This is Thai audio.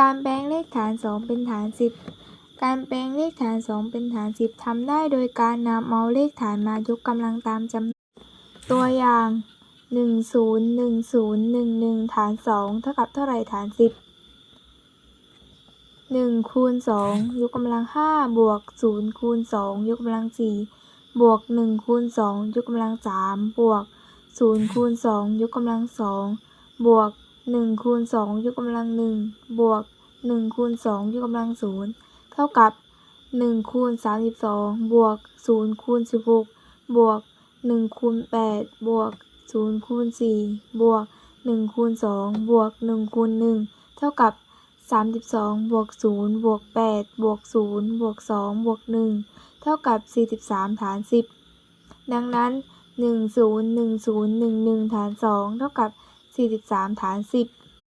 การแปลงเลขฐานสองเป็นฐานสิบการแปลงเลขฐานสองเป็นฐานสิบทำได้โดยการนำเอาเลขฐานมายกกำลังตามจำนวนตัวอย่างหนึ่งศูนย์หนึ่งศูนย์หนึ่งหนึ่งฐานสองเท่ากับเท่าไรฐานสิบหนึ่งคูณสองยกกำลังห้าบวกศูนย์คูณสองยกกำลังสี่บวกหนึ่งคูณสองยกกำลังสามบวกศูนย์คูณสองยกกำลังสองบวก หนึ่งคูณสองยกกำลังหนึ่งบวกหนึ่งคูณสองยกกำลังศูนย์เท่ากับหนึ่งคูณสามสิบสองบวกศูนย์คูณสิบหกบวกหนึ่งคูณแปดบวกศูนย์คูณสี่บวกหนึ่งคูณสองบวกหนึ่งคูณหนึ่งเท่ากับสามสิบสองบวกศูนย์บวกแปดบวกศูนย์บวกสองบวกหนึ่งเท่ากับสี่สิบสามฐานสิบดังนั้นหนึ่งศูนย์หนึ่งศูนย์หนึ่งหนึ่งฐานสองเท่ากับ สี่สิบสามฐานสิบ